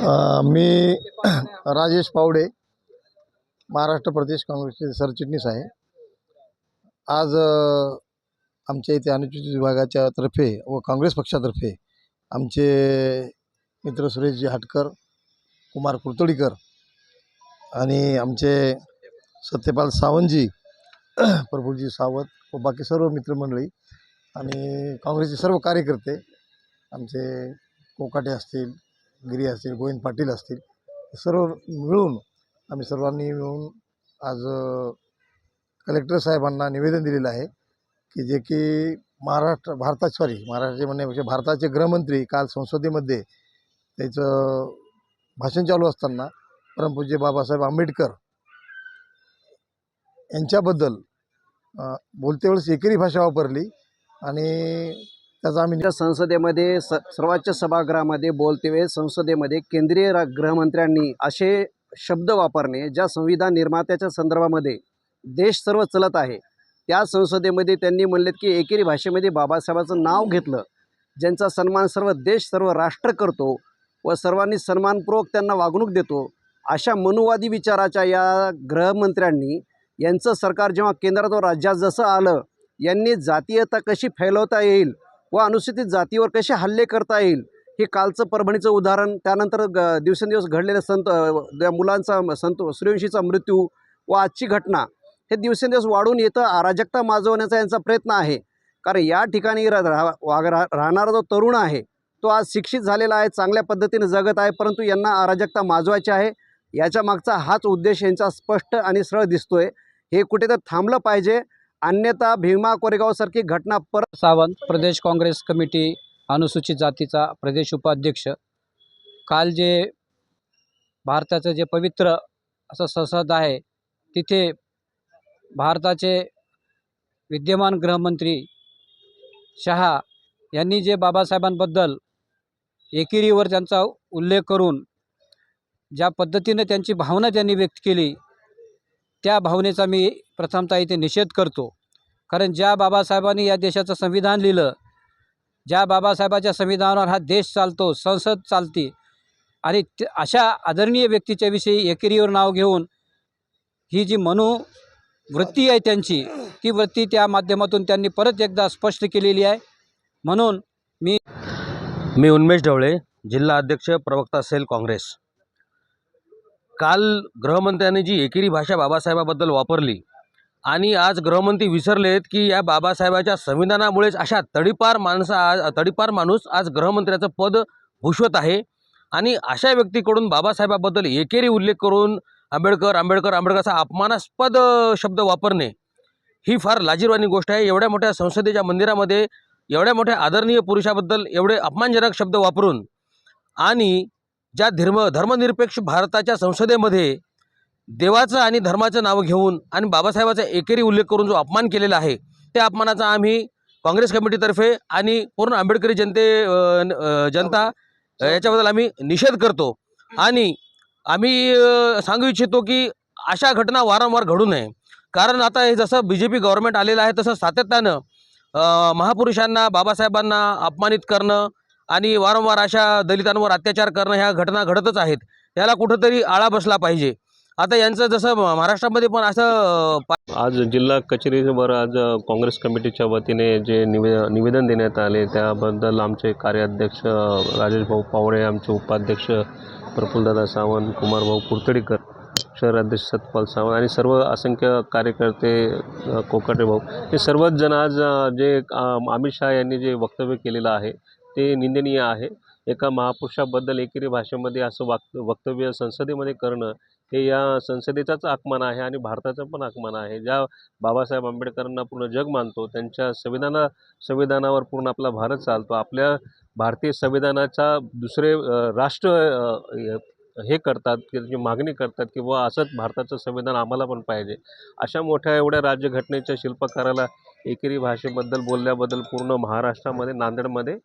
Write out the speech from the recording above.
मी राजेश पावडे महाराष्ट्र प्रदेश काँग्रेसचे सरचिटणीस आहे. आज आमच्या इथे अनुसूचित विभागाच्या तर्फे व काँग्रेस पक्षातर्फे आमचे मित्र सुरेशजी हाटकर कुमार कुर्तोडीकर आणि आमचे सत्यपाल सावंतजी प्रभूजी सावंत व बाकी सर्व मित्रमंडळी आणि काँग्रेसचे सर्व कार्यकर्ते आमचे कोकाटे असतील गिरी असतील गोविंद पाटील असतील सर्व मिळून आम्ही सर्वांनी मिळून आज कलेक्टर साहेबांना निवेदन दिलेलं आहे की जे की महाराष्ट्र भारता सॉरी महाराष्ट्राचे म्हणण्यापेक्षा भारताचे गृहमंत्री काल संसदेमध्ये त्याचं भाषण चालू असताना परमपूज्य बाबासाहेब आंबेडकर यांच्याबद्दल बोलते वेळेस एकेरी भाषा वापरली आणि त्याचा आम्ही संसदेमध्ये स सर्वोच्च सभागृहामध्ये बोलते संसदेमध्ये केंद्रीय रा गृहमंत्र्यांनी असे शब्द वापरणे ज्या संविधान निर्मात्याच्या संदर्भामध्ये देश सर्व चलत आहे त्या संसदेमध्ये त्यांनी म्हणलेत की एकेरी भाषेमध्ये बाबासाहेबाचं नाव घेतलं ज्यांचा सन्मान सर्व देश सर्व राष्ट्र करतो व सर्वांनी सन्मानपूर्वक त्यांना वागणूक देतो अशा मनुवादी विचाराच्या या गृहमंत्र्यांनी यांचं सरकार जेव्हा केंद्रात व राज्यात जसं आलं यांनी जातीयता कशी फैलवता येईल व अनुसूचित जातीवर कसे हल्ले करता येईल? हे कालचं परभणीचं उदाहरण. त्यानंतर ग दिवसेंदिवस घडलेलं संत मुलांचा संत सूर्यवंशीचा मृत्यू व आजची घटना. हे दिवसेंदिवस वाढून येतं. अराजकता माजवण्याचा यांचा प्रयत्न आहे. कारण या ठिकाणी रा रा- वाग रा राहणारा जो तरुण आहे तो आज शिक्षित झालेला आहे चांगल्या पद्धतीने जगत आहे परंतु यांना अराजकता माजवायची आहे. याच्या मागचा हाच उद्देश यांचा स्पष्ट आणि सरळ दिसतोय. हे कुठे तर थांबलं पाहिजे. अन्यथा भीमा कोरेगावसारखी घटना परत सावंत प्रदेश काँग्रेस कमिटी अनुसूचित जातीचा प्रदेश उपाध्यक्ष. काल जे भारताचं जे पवित्र असं संसद आहे तिथे भारताचे विद्यमान गृहमंत्री शहा यांनी जे बाबासाहेबांबद्दल एकेरीवर त्यांचा उल्लेख करून ज्या पद्धतीनं त्यांची भावना त्यांनी व्यक्त केली त्या भावनेचा मी प्रथमतः इथे निषेध करतो. कारण ज्या बाबासाहेबांनी या देशाचं संविधान लिहिलं ज्या बाबासाहेबाच्या संविधानावर हा देश चालतो संसद चालते आणि अशा आदरणीय व्यक्तीच्याविषयी एकेरीवर नाव घेऊन ही जी मनोवृत्ती आहे त्यांची ती वृत्ती त्या माध्यमातून त्यांनी परत एकदा स्पष्ट केलेली आहे. म्हणून मी मी उन्मेश ढवळे जिल्हा अध्यक्ष प्रवक्ता सेल काँग्रेस. काल गृहमंत्र्यांनी जी एकेरी भाषा बाबासाहेबाबद्दल वापरली आणि आज गृहमंत्री विसरलेत की या बाबासाहेबाच्या संविधानामुळेच अशा तडीपार माणसं आज तडीपार माणूस आज गृहमंत्र्याचं पद भूषवत आहे. आणि अशा व्यक्तीकडून बाबासाहेबाबद्दल एकेरी उल्लेख करून आंबेडकर आंबेडकर आंबेडकरचा अपमानास्पद शब्द वापरणे ही फार लाजीरवाणी गोष्ट आहे. एवढ्या मोठ्या संसदेच्या मंदिरामध्ये एवढ्या मोठ्या आदरणीय पुरुषाबद्दल एवढे अपमानजनक शब्द वापरून आणि ज्या धर्म धर्मनिरपेक्ष भारताच्या संसदेमध्ये देवाचं आणि धर्माचं नाव घेऊन आणि बाबासाहेबाचा एकेरी उल्लेख करून जो अपमान केलेला आहे त्या अपमानाचा आम्ही काँग्रेस कमिटीतर्फे आणि पूर्ण आंबेडकरी जनते जनता याच्याबद्दल आम्ही निषेध करतो. आणि आम्ही सांगू इच्छितो की अशा घटना वारंवार घडू नये. कारण आता हे जसं बी जे पी गव्हर्नमेंट आलेलं आहे तसं सातत्यानं महापुरुषांना बाबासाहेबांना अपमानित करणं आणि वारंवार अशा दलितांवर अत्याचार करणं ह्या घटना घडतच आहेत. याला कुठंतरी आळा बसला पाहिजे. आता यांचं जसं महाराष्ट्रामध्ये पण असं आज जिल्हा कचेरीवर आज काँग्रेस कमिटीच्या वतीने जे निवे निवेदन देण्यात आले त्याबद्दल आमचे कार्याध्यक्ष अ, राजेश भाऊ पावळे आमचे उपाध्यक्ष प्रफुल्लदादा सावंत कुमारभाऊ कुरतडीकर शहराध्यक्ष सतपाल सावंत आणि सर्व असंख्य कार्यकर्ते कोकाटे भाऊ. हे सर्वच जण आज जे अमित शहा यांनी जे वक्तव्य केलेलं आहे हे निंदनीय आहे. एका महापुरुषाबद्दल एकेरी भाषेमध्ये असं वाक वक्तव्य संसदेमध्ये करणं हे या संसदेचाच अपमान आहे आणि भारताचा पण अपमान आहे. ज्या बाबासाहेब आंबेडकरांना पूर्ण जग मानतो त्यांच्या संविधाना संविधानावर पूर्ण आपला भारत चालतो. आपल्या भारतीय संविधानाचा दुसरे राष्ट्र हे करतात की त्याची मागणी करतात की बुवा असंच भारताचं संविधान आम्हाला पण पाहिजे. अशा मोठ्या एवढ्या राज्यघटनेच्या शिल्पकाराला एकेरी भाषेबद्दल बोलल्याबद्दल पूर्ण महाराष्ट्रामध्ये नांदेडमध्ये